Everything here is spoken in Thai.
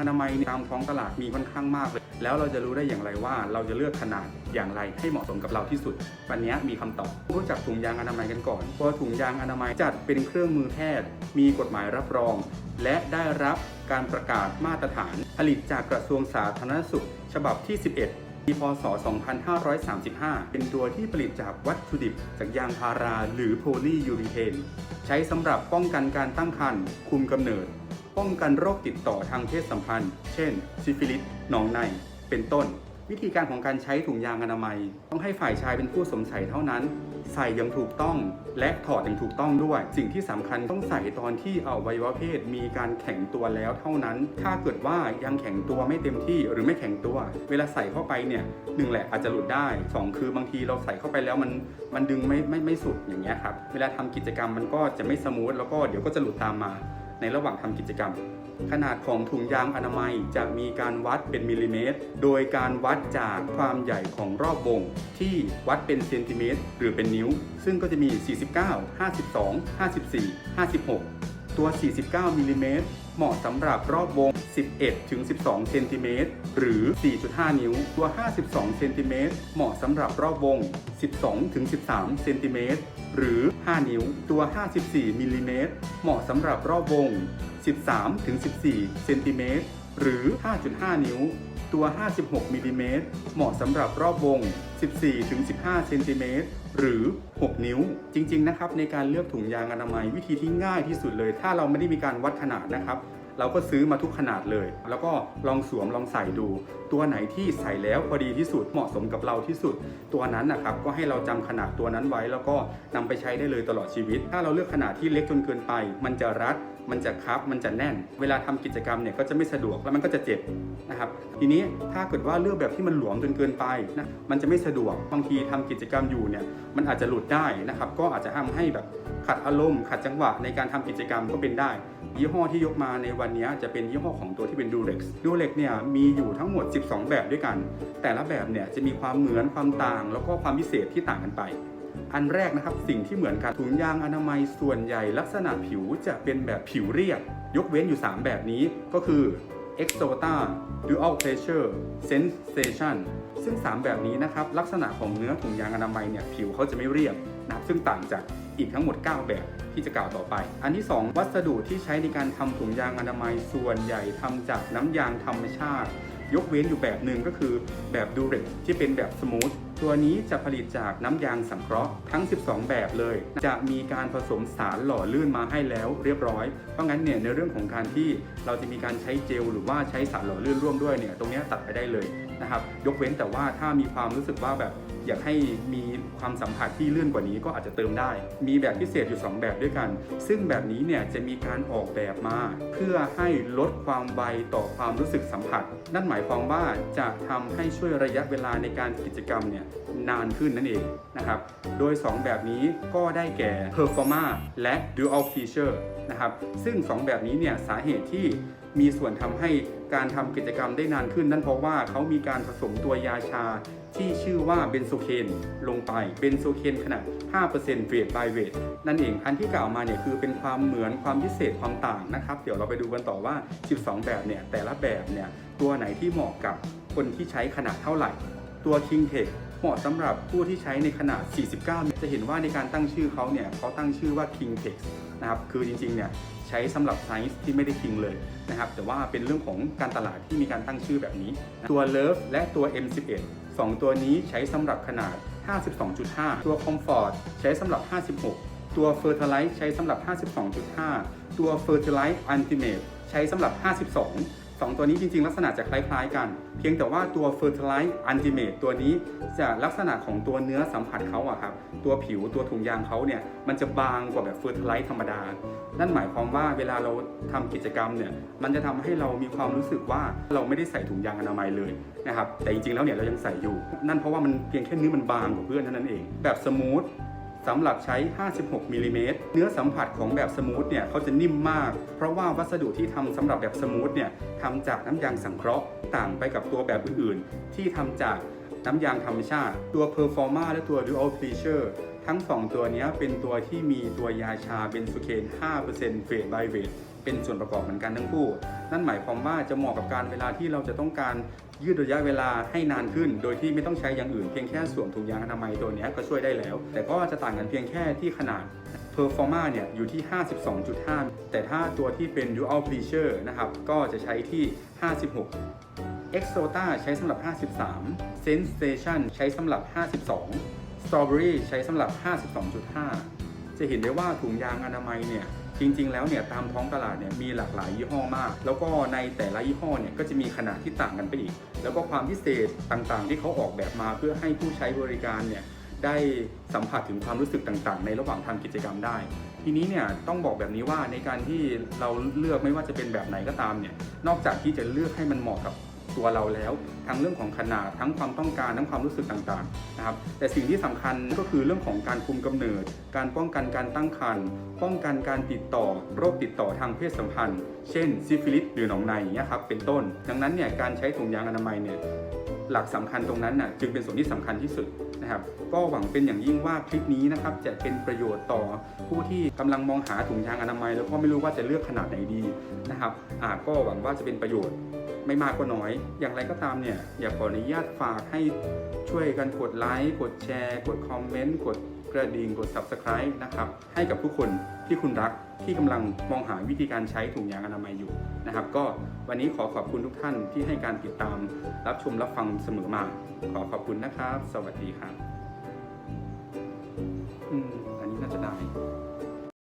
อนามัยตามท้องตลาดมีค่อนข้างมากเลย แล้วเราจะรู้ได้อย่างไรว่า เราจะเลือกขนาดอย่างไรให้เหมาะสมกับเราที่สุด วันนี้มีคำตอบรู้จักถุงยางอนามัยกันก่อน เพราะถุงยางอนามัยจัดเป็นเครื่องมือแพทย์ มีกฎหมายรับรอง และได้รับการประกาศมาตรฐาน ผลิตจากกระทรวงสาธารณสุข ฉบับที่ 11ปีพศ 2535 เป็นตัวที่ผลิตจากวัตถุดิบจากยางพาราหรือโพลียูรีเทน ใช้สำหรับป้องกันการตั้งครรภ์คุมกำเนิด ป้องกันโรคติดต่อทางเพศสัมพันธ์ เช่น ซิฟิลิส หนองใน เป็นต้น วิธีการของการใช้ถุงยางอนามัย ต้องให้ฝ่ายชายเป็นผู้สวมใส่เท่านั้น ใส่อย่างถูกต้อง และถอดอย่างถูกต้องด้วย สิ่งที่สำคัญต้องใส่ตอนที่อวัยวะเพศมีการแข็งตัวแล้วเท่านั้น ถ้าเกิดว่ายังแข็งตัวไม่เต็มที่หรือไม่แข็งตัว เวลาใส่เข้าไปเนี่ยหนึ่งแหละอาจจะหลุดได้สองคือบางทีเราใส่เข้าไปแล้วมันมันดึงไม่ไม่ไม่สุดอย่างเงี้ยครับ เวลาทำกิจกรรมมันก็จะไม่สมูทแล้วก็เดี๋ยวก็จะหลุดตามมา ในระหว่างทำกิจกรรม ขนาดของถุงยางอนามัยจะมีการวัดเป็นมิลลิเมตร โดยการวัดจากความใหญ่ของรอบวง ที่วัดเป็นเซนติเมตร หรือเป็นนิ้ว ซึ่งก็จะมี 49 52 54 56 ตัว 49 มิลลิเมตรเหมาะสำหรับรอบวง 11 ถึง 12 เซนติเมตร หรือ 4.5 นิ้ว ตัว 52 เซนติเมตร เหมาะสำหรับรอบวง 12 ถึง 13 เซนติเมตร หรือ 5 นิ้ว ตัว 54มิลลิเมตรเหมาะสำหรับรอบวง 13-14เซนติเมตรหรือ 5.5 นิ้ว ตัว 56มิลลิเมตรเหมาะสำหรับรอบวง 14-15เซนติเมตรหรือ 6 นิ้ว จริง ๆ นะครับ ในการเลือกถุงยางอนามัยวิธีที่ง่ายที่สุดเลย ถ้าเราไม่ได้มีการวัดขนาดนะครับ เราก็ซื้อมาทุกขนาดเลย แล้วก็ลองสวมลองใส่ดู ตัวไหนที่ใส่แล้วพอดีที่สุดเหมาะสมกับเราที่สุด ตัวนั้นนะครับก็ให้เราจำขนาดตัวนั้นไว้ แล้วก็นำไปใช้ได้เลยตลอดชีวิต ถ้าเราเลือกขนาดที่เล็กจนเกินไป มันจะรัดมันจะคับ มันจะแน่น เวลาทำกิจกรรมเนี่ยก็จะไม่สะดวกแล้วมันก็จะเจ็บนะครับ ทีนี้ถ้าเกิดว่าเลือกแบบที่มันหลวมจนเกินไปนะ มันจะไม่สะดวก บางทีทำกิจกรรมอยู่เนี่ย มันอาจจะหลุดได้นะครับ ก็อาจจะทำให้แบบขัดอารมณ์ขัดจังหวะในการทำกิจกรรมก็เป็นได้ ยี่ห้อที่ยกมาในวันนี้จะเป็นยี่ห้อของตัวที่เป็น Durex Durex เนี่ยมีอยู่ทั้งหมด 12 แบบด้วยกัน แต่ละแบบเนี่ยจะมีความเหมือนความต่าง แล้วก็ความพิเศษที่ต่างกันไป อันแรกนะครับสิ่งที่เหมือนกันถุงยางอนามัยส่วนใหญ่ลักษณะผิวจะเป็นแบบผิวเรียบ ยกเว้นอยู่ 3 แบบนี้ก็คือ Exota Dual Pressure Sensation ซึ่ง 3 แบบนี้นะครับลักษณะของเนื้อถุงยางอนามัยเนี่ยผิวเขาจะไม่เรียบนะครับซึ่งต่างจากอีกทั้งหมด 9 แบบ ที่จะกล่าวต่อไป อันที่ 2 วัสดุที่ใช้ในการทำถุงยางอนามัยส่วนใหญ่ทำจากน้ำยางธรรมชาติ ยกเว้นอยู่แบบหนึ่งก็คือแบบดูเร็กที่เป็นแบบสมูทตัวนี้จะผลิตจากน้ำยางสังเคราะห์ทั้ง 12 แบบเลย จะมีการผสมสารหล่อลื่นมาให้แล้วเรียบร้อย เพราะงั้นเนี่ยในเรื่องของการที่เราจะมีการใช้เจล หรือว่าใช้สารหล่อลื่นร่วมด้วยเนี่ยตรงนี้ตัดไปได้เลย นะครับยกเว้นแต่ว่าถ้ามีความรู้สึกว่าแบบอยากให้มีความสัมผัสที่ลื่นกว่านี้ก็อาจจะเติมได้ มีแบบพิเศษอยู่ 2 แบบด้วยกัน ซึ่งแบบนี้เนี่ยจะมีการออกแบบมา เพื่อให้ลดความไวต่อความรู้สึกสัมผัส นั่นหมายความว่าจะทำให้ช่วยระยะเวลาในการกิจกรรมเนี่ยนานขึ้นนั่นเองนะครับ โดย 2 แบบนี้ก็ได้แก่ Performa และ Dual Feature นะครับ ซึ่ง 2 แบบนี้เนี่ยสาเหตุที่ มีส่วนทำให้การทำกิจกรรมได้นานขึ้น นั่นเพราะว่าเขามีการผสมตัวยาชาที่ชื่อว่าเบนโซเคนลงไปเบนโซเคนขนาด 5%เวท by เวทนั่นเอง อันที่กล่าวมาเนี่ยคือเป็นความเหมือนความพิเศษความต่างนะครับ เดี๋ยวเราไปดูกันต่อว่า 12 แบบเนี่ยแต่ละแบบเนี่ยตัวไหนที่เหมาะกับคนที่ใช้ขนาดเท่าไหร่ ตัว King Tech เหมาะสำหรับผู้ที่ใช้ในขนาด 49 จะเห็นว่าในการตั้งชื่อเขาเนี่ยเขาตั้งชื่อว่า King Tech นะครับ คือจริงๆ เนี่ยใช้สำหรับไซส์ที่ไม่ได้ King เลยนะครับ แต่ว่าเป็นเรื่องของการตลาดที่มีการตั้งชื่อแบบนี้ ตัว Love และตัว M11 สองตัวนี้ใช้สำหรับขนาด 52.5 ตัว Comfort ใช้สำหรับ 56 ตัว Fertilite ใช้สำหรับ 52.5 ตัว Fertilite Ultimate ใช้สำหรับ 52 สองตัวนี้จริง ๆ ลักษณะจะคล้าย ๆ กัน เพียงแต่ว่าตัว Fertilite Ultimate ตัวนี้จะลักษณะของตัวเนื้อสัมผัสเขาอะครับตัวผิวตัวถุงยางเขาเนี่ยมันจะบางกว่าแบบ Fertilite ธรรมดา นั่นหมายความว่าเวลาเราทำกิจกรรมเนี่ยมันจะทำให้เรามีความรู้สึกว่าเราไม่ได้ใส่ถุงยางอนามัยเลยนะครับแต่จริงๆแล้วเนี่ยเรายังใส่อยู่ นั่นเพราะว่ามันเพียงแค่เนื้อมันบางกว่าเพื่อนเท่านั้นเอง แบบสมูท สำหรับใช้ 56มิลลิเมตรเนื้อสัมผัสของแบบสมูทเนี่ยเขาจะนิ่มมาก เพราะว่าวัสดุที่ทำสำหรับแบบสมูทเนี่ยทำจากน้ำยางสังเคราะห์ต่างไปกับตัวแบบอื่นๆ ที่ทำจากน้ำยางธรรมชาติ ตัว Performa และตัว Dual Feature ทั้ง 2 ตัวนี้เป็นตัวที่มีตัวยาชาเบนซูเคน 5%เฟดไบเวท เป็นส่วนประกอบเหมือนกันทั้งคู่ นั่นหมายความว่าจะเหมาะกับการเวลาที่เราจะต้องการยืดระยะเวลาให้นานขึ้น โดยที่ไม่ต้องใช้อย่างอื่นเพียงแค่สวมถุงยางอนามัยตัวนี้ก็ช่วยได้แล้ว แต่ก็จะต่างกันเพียงแค่ที่ขนาด Performa เนี่ยอยู่ที่ 52.5 แต่ถ้าตัวที่เป็น Dual Pleasure นะครับก็จะใช้ที่ 56 Exota ใช้สำหรับ 53 Sensation ใช้สำหรับ 52 Strawberry ใช้สำหรับ 52.5 จะเห็นได้ว่าถุงยางอนามัยเนี่ยจริงๆ แล้วเนี่ยตามท้องตลาดเนี่ยมีหลากหลายยี่ห้อมาก แล้วก็ในแต่ละยี่ห้อเนี่ยก็จะมีขนาดที่ต่างกันไปอีก แล้วก็ความพิเศษต่างๆ ที่เขาออกแบบมาเพื่อให้ผู้ใช้บริการเนี่ยได้สัมผัสถึงความรู้สึกต่างๆ ในระหว่างทำกิจกรรมได้ ทีนี้เนี่ยต้องบอกแบบนี้ว่าในการที่เราเลือกไม่ว่าจะเป็นแบบไหนก็ตามเนี่ยนอกจากที่จะเลือกให้มันเหมาะกับ ตัวเราแล้ว ทั้งเรื่องของขนาดทั้งความต้องการทั้งความรู้สึกต่างๆนะครับแต่สิ่งที่สำคัญก็คือเรื่องของการคุมกำเนิด การป้องกันการตั้งครรภ์ป้องกันการติดต่อ โรคติดต่อทางเพศสัมพันธ์ เช่นซิฟิลิสหรือหนองในอย่างเงี้ยครับเป็นต้น ดังนั้นเนี่ยการใช้ถุงยางอนามัยเนี่ยหลักสำคัญตรงนั้นน่ะจึงเป็นส่วนที่สำคัญที่สุดนะครับก็หวังเป็นอย่างยิ่งว่าคลิปนี้นะครับจะเป็นประโยชน์ต่อผู้ที่กำลังมองหาถุงยางอนามัย แล้วก็ไม่รู้ว่าจะเลือกขนาดไหนดีนะครับอ่าก็หวังว่าจะเป็นประโยชน์ ไม่มากก็น้อย อย่างไรก็ตามเนี่ยอยากขออนุญาตฝากให้ช่วยกันกดไลค์กดแชร์ กดคอมเมนต์กดกระดิ่งกด subscribe นะครับ ให้กับทุกคนที่คุณรักที่กำลังมองหาวิธีการใช้ถุงยางอนามัยอยู่นะครับ ก็วันนี้ขอขอบคุณทุกท่านที่ให้การติดตามรับชมรับฟังเสมอมา ขอขอบคุณนะครับ สวัสดีครับ